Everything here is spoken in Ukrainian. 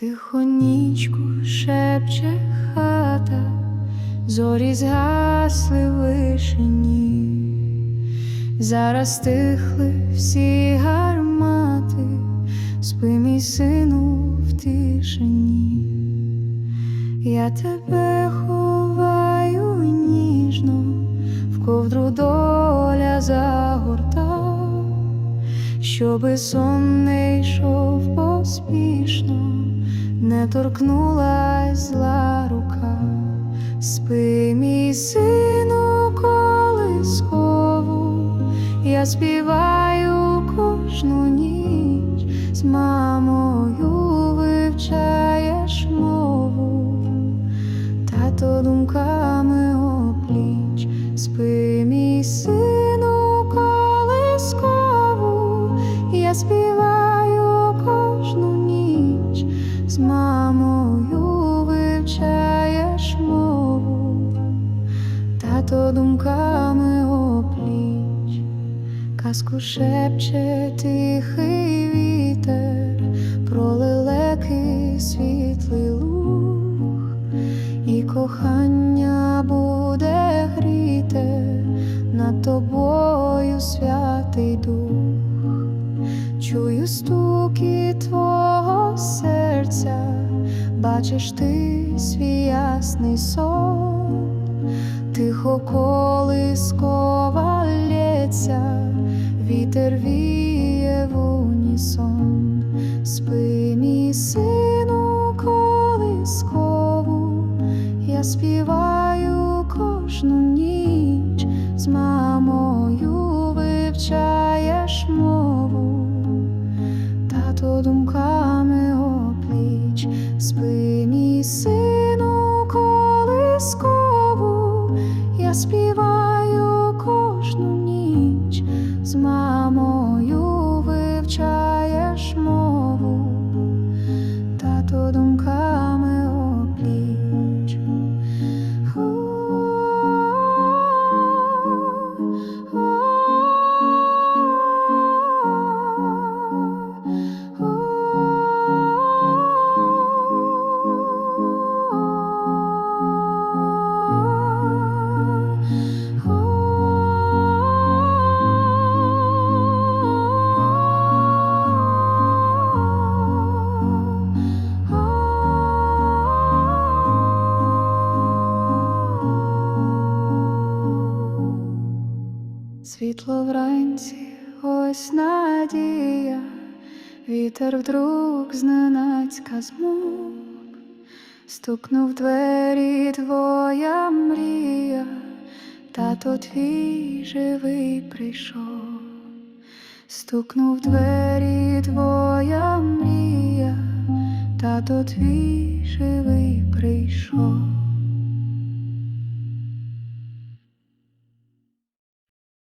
Тихо нічку шепче хата, зорі згасли вишені, зараз тихли всі гармати, спи мій сину в тишині, я тебе ховаю ніжно, в ковдру доля загорта, щоби сон не йшов поспішно, не торкнулась зла рука, спи, мій сину, колискову, я співаю кожну ніч, з мамою вивчаєш мову, тато думками опліч, спи, тато думками опліч, казку шепче тихий вітер, про світлий луг, і кохання буде гріте над тобою святий дух. Чую стуки твого серця, бачиш ти свій ясний сон, тихо колискова лється, вітер віє в унісон, спи, мій сину, колискову, я співаю кожну ніч, з мамою вивчаєш мову, тато думками опліч, спи, Світло вранці, ось надія, вітер вдруг зненацька змовк, стукнув двері твоя мрія, тато твій живий прийшов, стукнув двері твоя мрія, тато твій